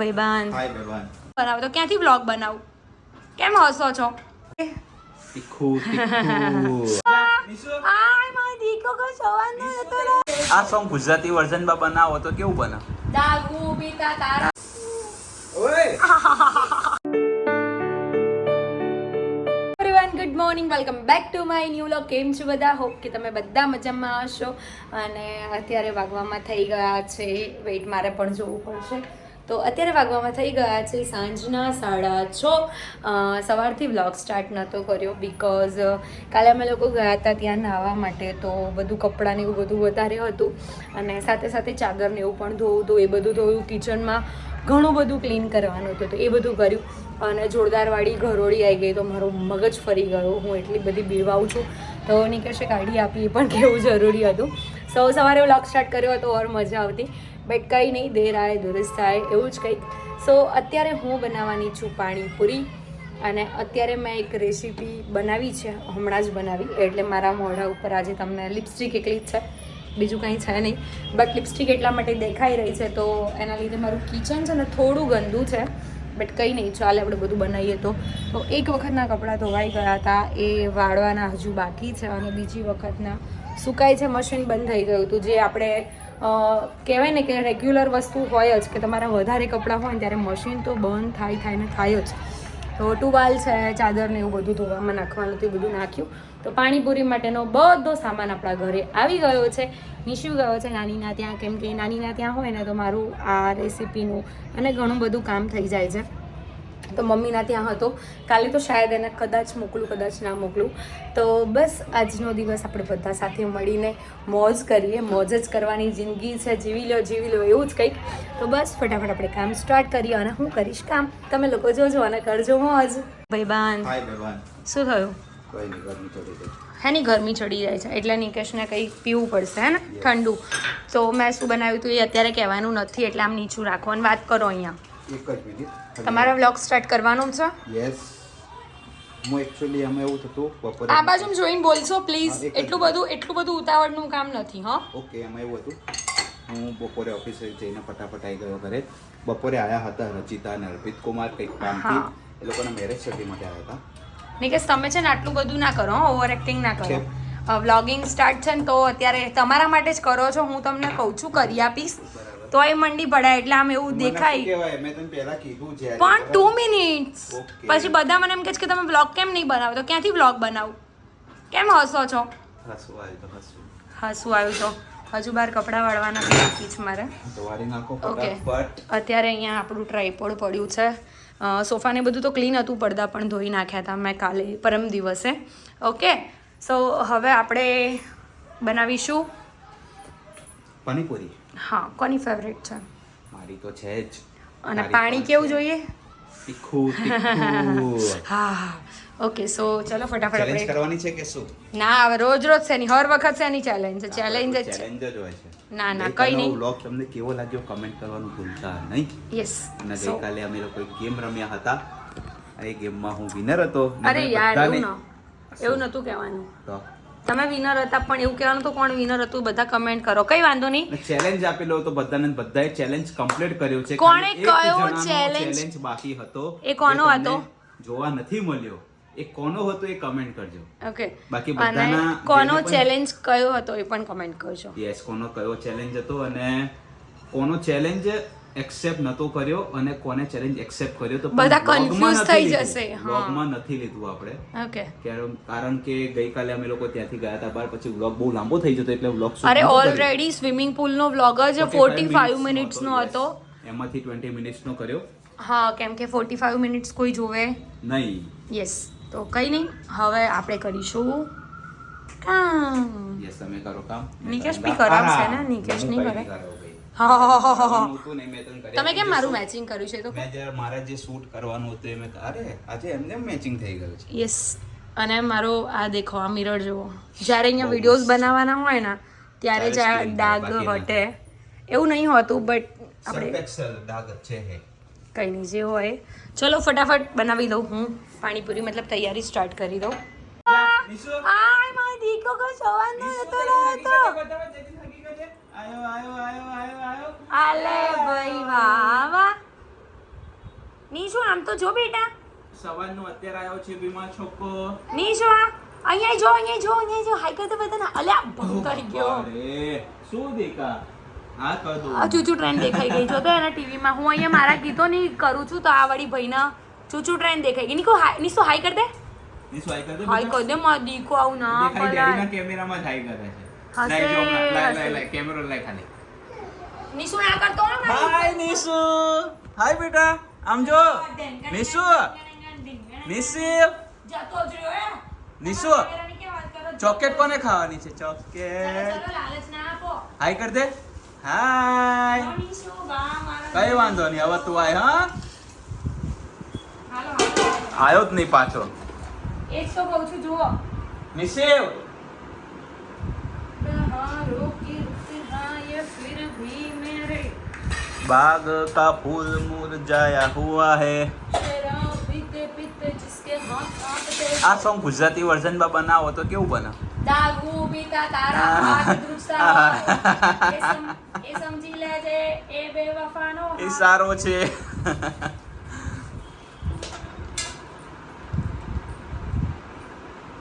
ભાઈબાન બનાવો તો ક્યાંથી બ્લોગ બનાવું? કેમ હસો છો? આ સોંગ ગુજરાતી વર્ઝનમાં બનાવો તો કેવું બને દાગુ બીતા તારા. Good morning welcome back to my new look કેમ છો બધા? હોપ કે તમે બધા મજામાં હશો. અને અત્યારે વાગવામાં થઈ ગયા છે. વેઇટ મારે પણ જોવું પડશે. તો અત્યારે વાગવામાં થઈ ગયા છે સાંજના સાડા છ. સવારથી બ્લોગ સ્ટાર્ટ નહોતો કર્યો બિકોઝ કાલે અમે લોકો ગયા હતા ત્યાં નાહવા માટે તો બધું કપડાં ને એવું બધું વધારે હતું અને સાથે સાથે ચાદરને એવું પણ ધોવું હતું, એ બધું ધોયું. કિચનમાં ઘણું બધું ક્લીન કરવાનું હતું તો એ બધું કર્યું. અને જોરદારવાળી ઘરોળી આવી ગઈ તો મારું મગજ ફરી ગયો. હું એટલી બધી બીવાઉં છું. તો નિકેશે કાઢી આપી, એ પણ કેવું જરૂરી હતું. સૌ સવારે વ્લોગ સ્ટાર્ટ કર્યો હતો, ઓર મજા આવતી. બટ કંઈ નહીં, દેર આય, દુરસ્ત થાય એવું જ કંઈક. સો અત્યારે હું બનાવવાની છું પાણીપુરી અને અત્યારે મેં એક રેસીપી બનાવી છે, હમણાં જ બનાવી. એટલે મારા મોઢા ઉપર આજે તમને લિપસ્ટિક એકલી જ છે, બીજું કંઈ છે નહીં. બટ લિપસ્ટિક એટલા માટે દેખાઈ રહી છે, તો એના લીધે મારું કિચન છે ને થોડું ગંદુ છે. બટ કંઈ નહીં, ચાલે આપણે બધું બનાવીએ તો. તો એક વખતના કપડાં ધોવાઈ ગયા હતા, એ વાળવાના હજુ બાકી છે અને બીજી વખતના સુકાય છે મશીન બંધ થઈ ગયું હતું. જે આપણે કહેવાય ને કે રેગ્યુલર વસ્તુ હોય જ કે તમારા વધારે કપડાં હોય ને ત્યારે મશીન તો બંધ થાય થાય ને થાય જ. તો ટુવાલ છે, ચાદર ને એવું બધું ધોવામાં નાખવાનું હતું બધું નાખ્યું. તો પાણીપુરી માટેનો બધો સામાન આપણા ઘરે આવી ગયો છે. નિશુ ગયો છે, નાનીના ત્યાં, કેમ કે નાનીના ત્યાં હોય ને તો મારું આ રેસીપીનું અને ઘણું બધું કામ થઈ જાય છે. તો મમ્મીના ત્યાં હતો. કાલે તો શાયદ એને કદાચ મોકલું કદાચ ના મોકલું. તો બસ આજનો દિવસ આપણે બધા સાથે મળીને મોજ કરીએ મોજ જ કરવાની જિંદગી છે. જીવી લો જીવી લો એવું જ કંઈક. તો બસ ફટાફટ આપણે કામ સ્ટાર્ટ કરીએ અને હું કરીશ કામ. તમે લોકો જોજો અને કરજો મોજ. ભાઈબાન શું થયું? કોઈ નહીં ગરમી ચડી ગઈ. હેની ગરમી ચડી જાય છે. એટલે નિકેશને કંઈક પીવું પડશે હે ને ઠંડુ. તો મેં શું બનાવ્યું હતું એ અત્યારે કહેવાનું નથી એટલે આમ નીચું રાખવાનું વાત કરો અહીંયા. એક જ મિનિટ. તમારે વ્લોગ સ્ટાર્ટ કરવાનું છે? યસ હું એકચ્યુઅલી અમે એવું થતું બપોરે આ બાજુ જોઈને બોલશો પ્લીઝ એટલું બધું એટલું બધું ઉતાવળનું કામ નથી હા. ઓકે એમાં એવું હતું. હું બપોરે ઓફિસે જઈને ફટાફટ આવી ગયો ઘરે. બપોરે આવ્યા હતા રચિતા અને અર્પિત કુમાર કંઈક કામથી. એ લોકોના મેરેજ સર્ટી માટે આવ્યા હતા. નિકેશ તમે છે ને આટલું બધું ના કરો ઓવર એક્ટિંગ ના કરો. વ્લોગિંગ સ્ટાર્ટ છે ને તો અત્યારે તમારા માટે જ કરો છો. હું તમને કહું છું કરી આપીશ. તો એ મંડી પડાય એટલે આમ એવું દેખાય. છે પણ ટુ મિનિટ્સ પછી બધા મને એમ કે છે કે તમે બ્લોગ કેમ નહીં બનાવો? તો ક્યાંથી બ્લોગ બનાવું? કેમ હસો છો? હસવું આવ્યું તો હજુ બાર કપડાં વાળવાના બાકી છે મારે. ઓકે અત્યારે અહીંયા આપણું ટ્રાયપોડ પડ્યું છે. સોફાને બધું તો ક્લીન હતું પડદા પણ ધોઈ નાખ્યા હતા મેં કાલે પરમ દિવસે. ઓકે સો હવે આપણે બનાવીશું. પાણીપુરી હા કોની ફેવરેટ છે? મારી તો છે જ. અને પાણી કેવું જોઈએ? હા ઓકે સો ચલો ફટાફટ ચેલેન્જ કરવાની છે કે શું? ના હવે રોજ રોજ છે નહીં હર વખત છે? એની ચેલેન્જ છે ચેલેન્જ જ છે. ચેલેન્જ જ હોય છે. ના, ના, કઈ નહીં. vlog તમને કેવો લાગ્યો કમેન્ટ કરવાનું ભૂલતા નહીં. યસ અને ગઈકાલે અમે લોકો ગેમ રમ્યા હતા. એ ગેમમાં હું વિનર હતો. અરે યાર એવું ન એવું નહોતું કહેવાનું. તો તમે વિનર હતા પણ એવું કહેવાનું તો કોણ વિનર હતું બધા કમેન્ટ કરો. કઈ વાંધો નહીં. ચેલેન્જ આપેલો હતો બધાને બધાએ ચેલેન્જ કમ્પ્લીટ કર્યો છે. કોણે કયો ચેલેન્જ બાકી હતો. એ કોનો હતો? જોવા નથી મળ્યો. એ કોનો હતો એ કમેન્ટ કરજો. ઓકે. બાકી બધાના કોનો ચેલેન્જ કયો હતો એ પણ કમેન્ટ કરજો. યસ કોનો કયો ચેલેન્જ હતો અને કોનો ચેલેન્જ એક્સેપ્ટ નતો કર્યો અને કોને ચેલેન્જ એક્સેપ્ટ કર્યો તો બધા નથી થઈ જશે, હા. vlogમાં નથી લીધું આપણે. ઓકે કારણ કે ગઈકાલે અમે લોકો ત્યાંથી ગયા હતા બાર પછી વ્લોગ બહુ લાંબો થઈ જતો એટલે વ્લોગ અરે ઓલરેડી સ્વિમિંગ પુલનો વ્લોગ જ 45 મિનિટ્સ નો હતો એમાંથી ટ્વેન્ટી મિનિટ્સનો કર્યો. હા કેમ કે ફોર્ટી ફાઈવ મિનિટ્સ કોઈ જોવે? નહીં. યસ તો કંઈ નહીં હવે આપણે કરીશું. કામ. યસ તમે કરો કામ. નિકેશ બી કરાવશે ને? નિકેશ નહીં કરે? હતું તમે કેમ મારું મેચિંગ કર્યું છે તો મેં જ્યારે મારા જે શૂટ કરવાનું હતું એ મેં અરે આજે એમને મેચિંગ થઈ ગયું છે યસ અને મારો આ દેખો આ મિરર જુઓ જ્યારે અહીંયા વિડીયોઝ બનાવવાના હોય ને ત્યારે જ આ ડાઘ હટે એવું નહીં હોતું બટ આપણે ડાઘ છે કંઈ નહીં જે હોય ચલો ફટાફટ બનાવી દઉં હું પાણીપુરી મતલબ તૈયારી સ્ટાર્ટ કરી દઉં આય મારો દીકરો કોઈ સવારનો આલે ભાઈ વાહ વાહ. નીશુ આમ તો જો બેટા. સવારનો અત્યારે આવ્યો છે બીમાર છોકો. નીશુ આ અહીંયા જો અહીંયા જો અહીંયા જો. હાઈ કરતો બધાને. અલ્યા ભંગ કરી ગયો. અરે શું દેખા? હા કર દો આ ચૂચુ ટ્રેન દેખાઈ ગઈ. જો તો એના ટીવીમાં હું અહીંયા મારા ગીતો ની કરું છું તો આ વાળી ભાઈના ચૂચુ ટ્રેન દેખાઈ ગઈ. નીકો હાઈ નીશુ હાઈ કર દે. નીશુ હાઈ કર દે હાઈ કર દે માં દીકો આવું ના દેખાય કરાય ડેડીના કેમેરામાં જ હાઈ કરે છે. લાઈ જો હમણાં, લાઈ. લાઈ લાઈ કેમેરો લાઈ ખાલી. નીશુ ના કરતો ને મારી. હાય નિશુ. હાય બેટા. આમ જો. નિશુ. નિશુ. જતો જ રહ્યો હે. નિશુ. વાત કરો? ચોકેટ કોને ખાવાની છે? ચોકેટ ચલો, લાલચ ના આપો. હાય કર દે. હાય બા, મારા કઈ વાંધો નહીં હવે તું આય હા? હાલો, હાલો, હાલો. આયો જ નહીં પાછો. એ જ તો કહું છું જુઓ. નિશિવ. बाग का फूल मुरझाया हुआ है शराब पीते पीते जिसके हाथ कांपते આ સોંગ ગુજરાતી વર્ઝનમાં બનાવો તો કેવું બને દારૂ પીતા તારા હાથ ધ્રુજતા હોય. એ સમ- એ સમજી લેજે એ બેવફાનો એ હાથ. સારો છે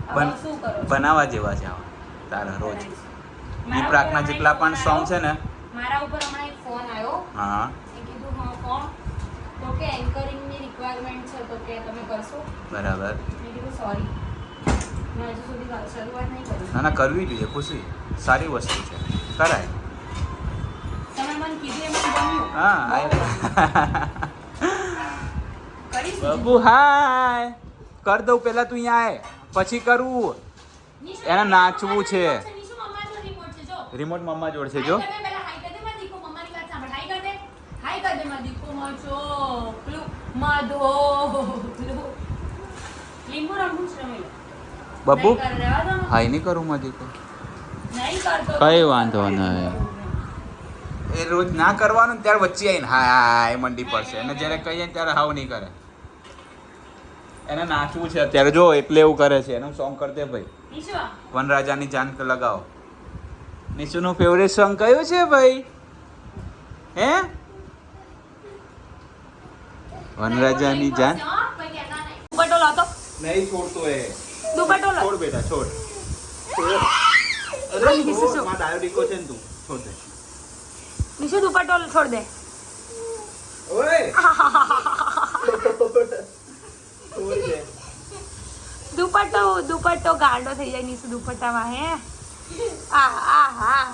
હવે બન- શું કરો છો? બનાવવા જેવા છે આવા તારા રોજ મારા ઈ પ્રાર્થના ઉપર જેટલા હમણાં પણ એક સોંગ ફોન છે ને આવ્યો. મારા ઉપર હમણાં એક ફોન આવ્યો હા. કીધું હા કોણ? તો કે એન્કરિંગની રિક્વાયરમેન્ટ છે તો કે તમે કરશો. બરાબર. મેં કીધું સોરી મેં હજુ સુધી શરૂઆત નહીં કરી. ના ના કરવી જોઈએ ખુશી. સારી વસ્તુ છે. કરાય. તમે મને કીધું એમ ગમ્યું. હા આય. હાય. કર દઉં પેલા તું અહીંયા આય. પછી કરવું એને નાચવું છે. રિમોટ મમ્મા જોડે છે જો હાઈ કર દે, પહેલા હાઈ કર દે, મારા દીકો, મમ્માની વાત સાંભળ. હાઈ કર દે. હાઈ કર દે, મારા દીકો, માચો. લો. બબ્બુ નહીં કરે, મારી તો. કઈ વાંધો નહીં. એ રોજ ના કરવાનું ને ત્યારે વચ્ચે આવીને હાય મંડી પડશે. અને જ્યારે કહીએ ત્યારે હાવ નહીં કરે. એને નાચવું છે અત્યારે. જો એટલે એવું કરે છે. એનું સોંગ કરતે ભાઈ. વનરાજાની જાન લગાવો. નિશુનું ફેવરેટ સોંગ કયું છે ભાઈ? હે? વનરાજાની જાન. દુપટ્ટો લાતો નહીં છોડતો એ. દુપટ્ટો લા છોડ બેટા છોડ. અરે, નિશુ, શું? માં ડાયો છે ને તું છોડ દે. નિશુ, દુપટ્ટો છોડ દે. ઓય! છોડ દે. દુપટ્ટો દુપટ્ટો ગાંડો થઈ જાય નિશુ દુપટ્ટામાં હે? આ આ હા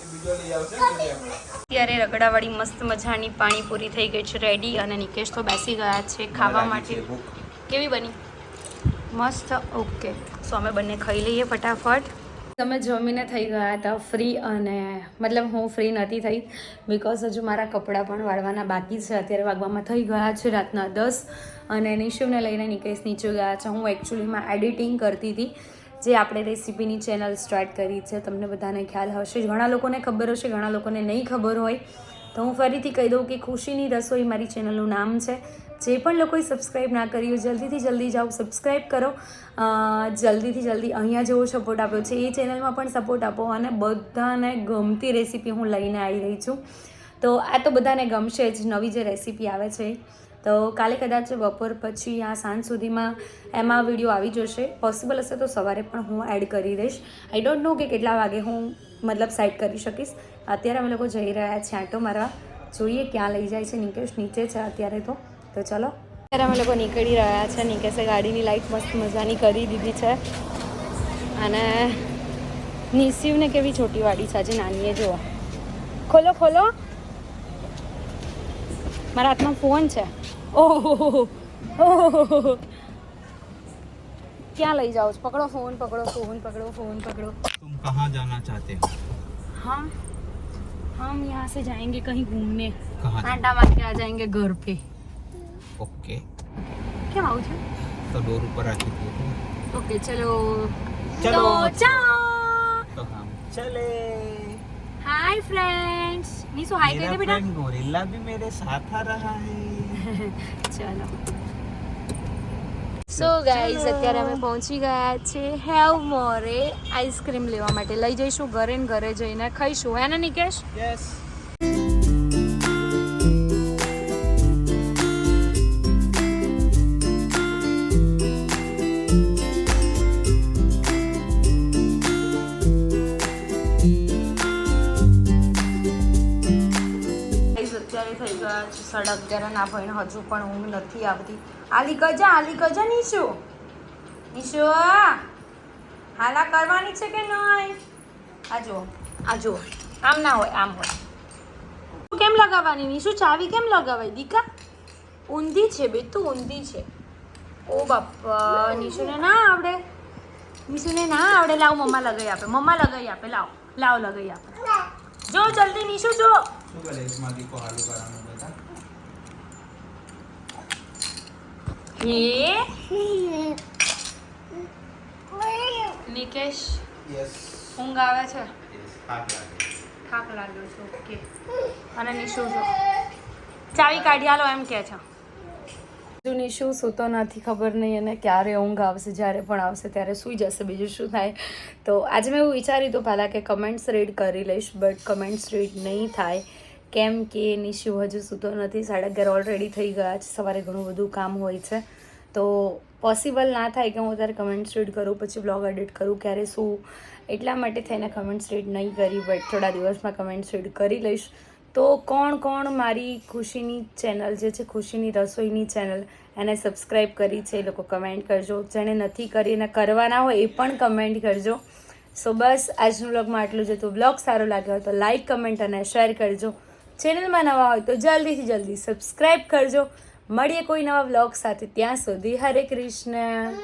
એ બીજો લઈ આવશે. અત્યારે રગડાવાળી મસ્ત મજાની પાણીપુરી થઈ ગઈ છે રેડી અને નિકેશ તો બેસી ગયા છે ખાવા માટે. કેવી બની? મસ્ત ઓકે. સો અમે બંને ખાઈ લઈએ ફટાફટ. તમે જમીને થઈ ગયા હતા ફ્રી અને મતલબ હું ફ્રી નથી થઈ બિકોઝ હજુ મારા કપડાં પણ વાળવાના બાકી છે. અત્યારે વાગવામાં થઈ ગયા છે રાતના દસ અને નિશુને લઈને નિકેશ નીચે ગયા છે. હું એકચ્યુઅલીમાં એડિટિંગ કરતી હતી. જે આપણે રેસીપીની ચેનલ સ્ટાર્ટ કરી છે, તમને બધાને ખ્યાલ હશે. ઘણા લોકોને ખબર હશે, ઘણા લોકોને નહીં ખબર હોય. તો હું ફરીથી કહી દઉં કે ખુશીની રસોઈ મારી ચેનલનું નામ છે. જે પણ લોકોએ સબસ્ક્રાઈબ ના કર્યું જલ્દીથી જલ્દી જાઓ સબસ્ક્રાઈબ કરો. જલ્દીથી જલ્દી અહીંયા જેવો સપોર્ટ આપ્યો છે, એ ચેનલમાં પણ સપોર્ટ આપો અને બધાને ગમતી રેસીપી હું લઈને આવી રહી છું. તો આ તો બધાને ગમશે જ, નવી જે રેસીપી આવે છે. તો કાલે કદાચ બપોર પછી આ સાંજ સુધીમાં એમાં વીડિયો આવી જશે. પોસિબલ હશે તો સવારે પણ હું એડ કરી દઈશ. આઈ ડોન્ટ નો કે કેટલા વાગે હું મતલબ સાઇડ કરી શકીશ. અત્યારે અમે લોકો જઈ રહ્યા છીએ. આંટો મારવા જોઈએ ક્યાં લઈ જાય છે. નિકેશ નીચે છે અત્યારે તો. તો ચલો. અત્યારે અમે લોકો નીકળી રહ્યા છે. નિકેશે ગાડીની લાઈટ મસ્ત મજાની કરી દીધી છે. અને નિશિવને કેવી છોટી વાડી છે. આજે નાનીએ જુઓ. ખોલો ખોલો. મારા હાથમાં ફોન છે. ઓહો ઓહો ક્યાં લઈ જાઓ છો પકડો ફોન પકડો ફોન પકડો ફોન પકડો तुम कहाँ जाना चाहते हो हम हम यहाँ से जाएंगे कहीं घूमने कहाँ आंटा मार के आ जाएंगे घर पे ओके કેમ આવું છું तो डोर ऊपर रखी थी ઓકે ચલો ચલો. તો ચાઓ तो हम चले હાય ફ્રેન્ડ્સ નીસુ હાય કહી દે બેટા गोरिल्ला भी मेरे साथ आ रहा है ચલો. સો ગાઈઝ અત્યારે અમે પહોંચી ગયા છે હેવ મોરે આઈસ્ક્રીમ લેવા માટે. લઈ જઈશું ઘરે ને ઘરે જઈને. ખાઈશું હે ને નિકેશ? यस અગિયાર ના ભાઈને હજુ પણ ઊંઘ નથી આવતી. આલી કજા આલી કજા નીશુ. નીશુ, હાલા કરવાની છે કે નહીં આ જો આ જો આમ ના હોય, આમ હોય. કેમ લગાવવાની? નીશુ, ચાવી કેમ લગાવાય? દીકા? ઊંધી છે બે, તું ઊંધી છે. ઓ બાપા, નીશુને ના આવડે. નીશુને ના આવડે. લાવ, મમ્મા લગાવી આપે. મમ્મા લગાવી આપે. લાવ લાવ લગાવી આપે. જો, જલ્દી, નીશુ, જો એસમાં દીકો હાલું કરવાનું બેટા એ નિકેશ? યસ. ઊંઘ આવે છે? થાક લાગ્યો છે ઓકે. અને નિશુ જો. ચાવી કાઢી આલો એમ કે છે. જો નિશુ સૂતો નથી ખબર નહીં અને ક્યારે ઊંઘ આવશે જ્યારે પણ આવશે ત્યારે સૂઈ જશે બીજું શું થાય. તો આજે મેં એવું વિચાર્યું હતું પહેલાં કે કમેન્ટ્સ રીડ કરી લઈશ બટ કમેન્ટ્સ રીડ નહીં થાય. કેમ કે નિશુ હજુ સૂતો નથી. સાડા અગિયાર ઓલરેડી થઈ ગયા છે. સવારે ઘણું બધું કામ હોય છે. તો પોસિબલ ના થાય કે હું ત્યારે કમેન્ટ્સ રીડ કરું, પછી બ્લોગ એડિટ કરું, ક્યારે શું. એટલા માટે થઈને કમેન્ટ્સ રીડ નહીં કરી બટ થોડા દિવસમાં કમેન્ટ્સ રીડ કરી લઈશ. તો કોણ કોણ મારી ખુશીની ચેનલ જે છે, ખુશીની રસોઈની ચેનલ એને સબસ્ક્રાઈબ કરી છે એ લોકો કમેન્ટ કરજો. જેણે નથી કરી અને કરવાના હોય એ પણ કમેન્ટ કરજો. સો બસ આજનું બ્લોગમાં આટલું જ હતું. બ્લોગ સારો લાગ્યો હોય તો લાઇક કમેન્ટ અને શેર કરજો. ચેનલમાં નવા હોય તો જલ્દીથી જલ્દી સબસ્ક્રાઈબ કરજો. મળીએ કોઈ નવા બ્લોગ સાથે. ત્યાં સુધી હરે કૃષ્ણ.